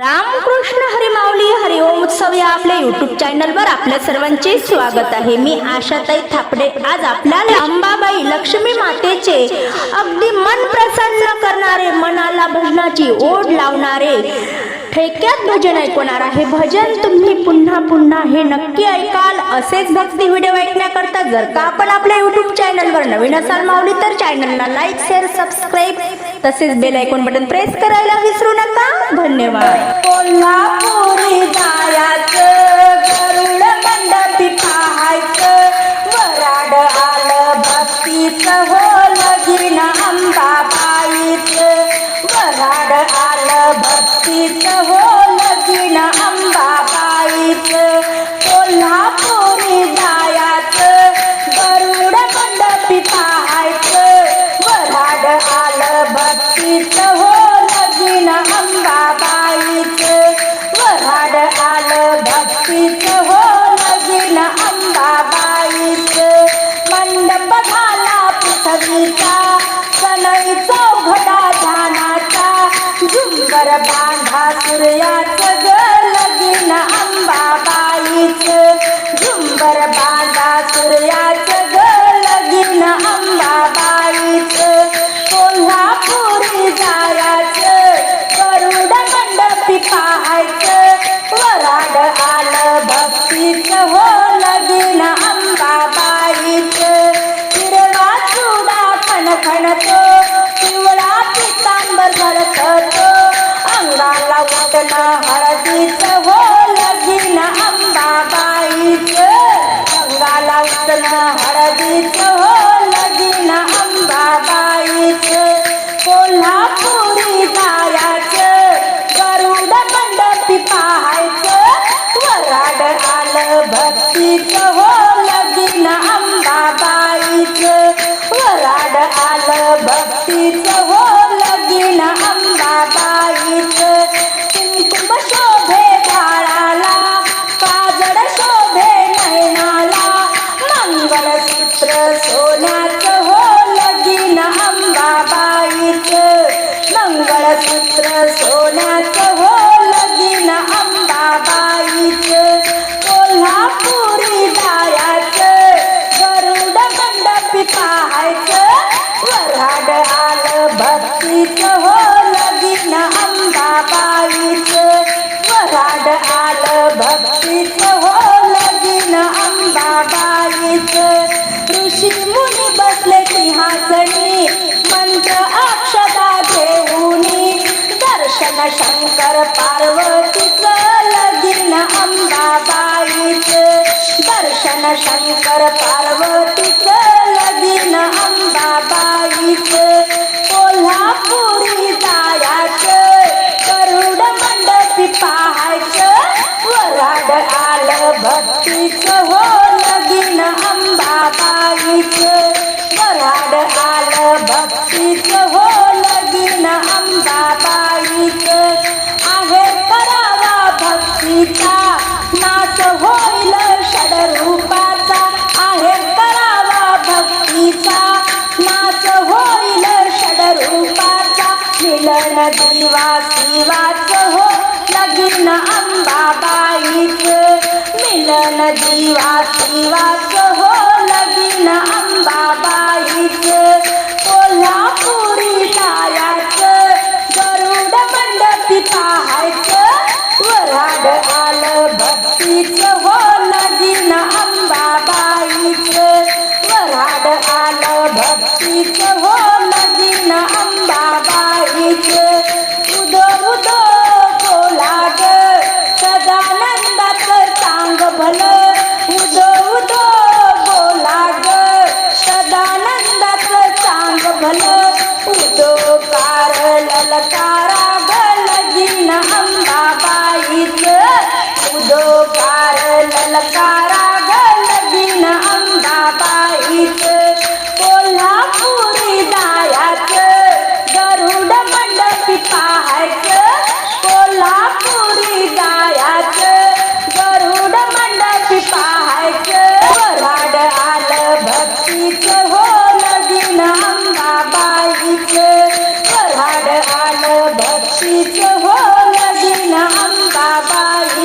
रामकृष्ण हरी हरिओम उत्सव या आपल्या युट्यूब चॅनलवर आपल्या सर्वांचे स्वागत आहे. मी आशाताई थापडे. आज आपल्याला अंबाबाई लक्ष्मी मातेचे अगदी मन प्रसन्न करणारे मनाला भजनाची ओढ लावणारे ठेक्यात भजन ऐकवणार आहे. भजन तुम्ही पुन्हा पुन्हा हे नक्की ऐकाल. असेच भक्ती व्हिडिओ ऐकण्याकरता जर का आपण आपल्या युट्यूब चॅनलवर नवीन असाल माऊली तर चॅनलला लाईक शेअर सबस्क्राईब तसेच बेल ऐकून बटन प्रेस करायला विसरू नका. धन्यवाद. कोल्हापुरी जायाचं गरुड मंडपी पाहायचं वराड आलं भक्तीचं हो लगीन अंबाबाईचं वराड आलं भक्तीचं हो लगीन अंबाबाईचं कोल्हापुरी जायाचं गरुड मंडपी पाहायचं. वराड आलं भक्तीचं हो लगीन आईचे वराड आलं भक्तीच हो लगीन अंबाबाईचे. मंडप झाला पृथ्वीचा सनई चौघडा ध्यानाचा झुंबर बांधा सूर्याचा मंगळसूत्र सोन्याचं हो लगीन अंबाबाईचं. मंगळसूत्र सोन्याचं हो लगीन अंबाबाईच. कोल्हापुरी जायचं गरुड मंडपी पाहायचं. वराड आलं भक्तीचं हो लगीन अंबाबाईचं. वराड आलं भक्तीचं हो लगीन अंबाबाईचं. ऋषी बसले सिंहासनी मंत्र अक्षता घेऊनी दर्शन शंकर पार्वती लगीन अंबाबाईच दर्शन शंकर पार्वतीचं भक्तीचं हो लगीन अंबाबाईचं. वराड आलं भक्तीचं हो लगीन अंबाबाईचं. आहे करावा भक्तीचा नाच होईल षडरूपाचा. आहे करावा भक्तीचा नाच होईल षडरूपाचा. मिलन दिवा शिवाचं हो लगीन अंबाबा मिलन दिवा शिवाचं हो लगीन अंबाबाईचं कोल्हा